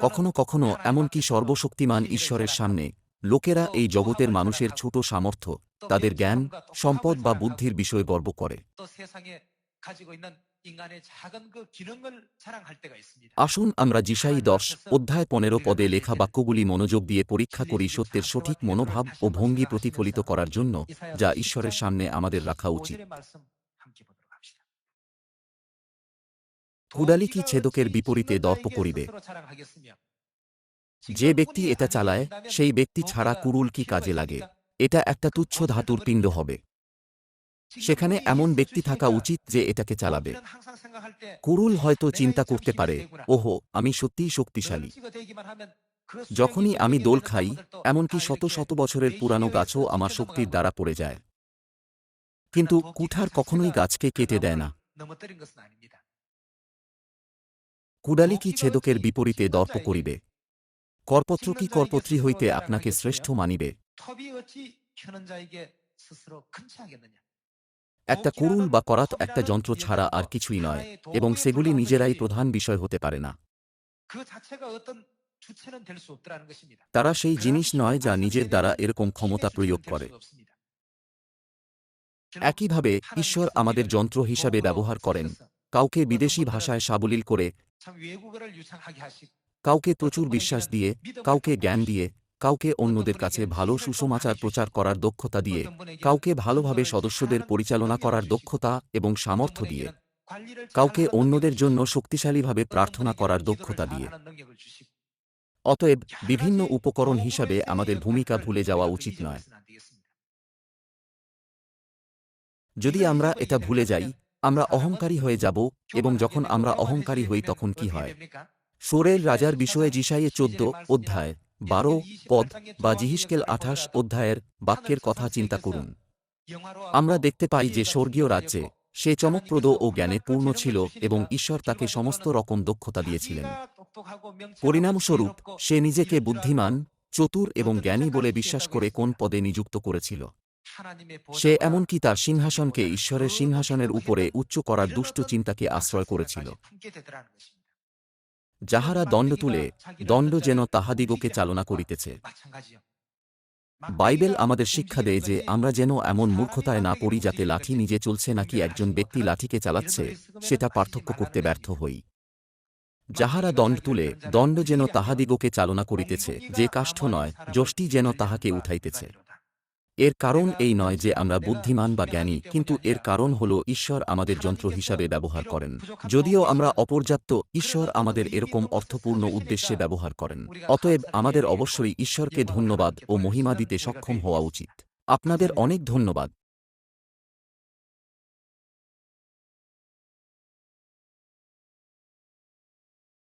কখনো কখনো এমনকি সর্বশক্তিমান ঈশ্বরের সামনে, লোকেরা এই জগতের মানুষের ছোট সামর্থ্য, তাদের জ্ঞান, সম্পদ বা বুদ্ধির বিষয়ে গর্ব করে। আসুন আমরা জিসাই দশ, অধ্যায় পনেরো পদে লেখা বাক্যগুলি মনোযোগ দিয়ে পরীক্ষা করি সত্যের সঠিক মনোভাব ও ভঙ্গি প্রতিফলিত করার জন্য, যা ঈশ্বরের সামনে আমাদের রাখা উচিত। কুডালি কি ছেদকের বিপরীতে দর্প করিবে যে ব্যক্তি এটা চালায় সেই ব্যক্তি ছাড়া কুরুল কি কাজে লাগে এটা একটা তুচ্ছ ধাতুর পিণ্ড হবে সেখানে এমন ব্যক্তি থাকা উচিত যে এটাকে চালাবে কুরুল হয়তো চিন্তা করতে পারে ওহো আমি সত্যিই শক্তিশালী যখনই আমি দোল খাই এমনকি শত শত বছরের পুরানো গাছও আমার শক্তির দ্বারা পড়ে যায় কিন্তু কুঠার কখনোই গাছকে কেটে দেয় না কুডালি কি ছেদকের বিপরীতে দর্প করিবে? করপত্র কি করপত্রী হইতে আপনাকে শ্রেষ্ঠ মানিবে? একটা কুরুল বা করাত একটা যন্ত্র ছাড়া আর কিছুই নয় এবং সেগুলি নিজেরাই প্রধান বিষয় হতে পারে না। তারা সেই জিনিস নয় যা নিজের দ্বারা এরকম ক্ষমতা প্রয়োগ করে। একইভাবে ঈশ্বর আমাদের যন্ত্র হিসাবে ব্যবহার করেন। কাউকে বিদেশি ভাষায় সাবলীল করে কাউকে প্রচুর বিশ্বাস দিয়ে কাউকে জ্ঞান দিয়ে কাউকে অন্যদের কাছে ভালো সুসমাচার প্রচার করার দক্ষতা দিয়ে কাউকে ভালোভাবে সদস্যদের পরিচালনা করার দক্ষতা এবং সামর্থ্য দিয়ে কাউকে অন্যদের জন্য শক্তিশালীভাবে প্রার্থনা করার দক্ষতা দিয়ে। অতএব বিভিন্ন উপকরণ হিসাবে আমাদের ভূমিকা ভুলে যাওয়া উচিত নয়। যদি আমরা এটা ভুলে যাই আমরা অহংকারী হয়ে যাব এবং যখন আমরা অহংকারী হই তখন কি হয়? সোরের রাজার বিষয়ে জিসাইয়ে চোদ্দ অধ্যায়, বারো পদ বা জিহিসকেল আঠাশ অধ্যায়ের বাক্যের কথা চিন্তা করুন। আমরা দেখতে পাই যে স্বর্গীয় রাজ্যে সে চমকপ্রদ ও জ্ঞানে পূর্ণ ছিল এবং ঈশ্বর তাকে সমস্ত রকম দক্ষতা দিয়েছিলেন। পরিণামস্বরূপ, সে নিজেকে বুদ্ধিমান, চতুর এবং জ্ঞানী বলে বিশ্বাস করে কোন পদে নিযুক্ত করেছিল। সে এমনকি তার সিংহাসনকে ঈশ্বরের সিংহাসনের উপরে উচ্চ করার দুষ্ট চিন্তাকে আশ্রয় করেছিল। যাহারা দণ্ড তুলে দণ্ড যেন তাহাদিগকে চালনা করিতেছে। বাইবেল আমাদের শিক্ষা দেয় যে আমরা যেন এমন মূর্খতায় না পড়ি যাতে লাঠি নিজে চলছে নাকি একজন ব্যক্তি লাঠিকে চালাচ্ছে সেটা পার্থক্য করতে ব্যর্থ হই। যাহারা দণ্ড তুলে দণ্ড যেন তাহাদিগকে চালনা করিতেছে যে কাষ্ঠ নয় যষ্টি যেন তাহাকে উঠাইতেছে। এর কারণ এই নয় যে আমরা বুদ্ধিমান বা জ্ঞানী, কিন্তু এর কারণ হল ঈশ্বর আমাদের যন্ত্র হিসাবে ব্যবহার করেন। যদিও আমরা অপর্যাপ্ত, ঈশ্বর আমাদের এরকম অর্থপূর্ণ উদ্দেশ্যে ব্যবহার করেন। অতএব আমাদের অবশ্যই ঈশ্বরকে ধন্যবাদ ও মহিমা দিতে সক্ষম হওয়া উচিত। আপনাদের অনেক ধন্যবাদ।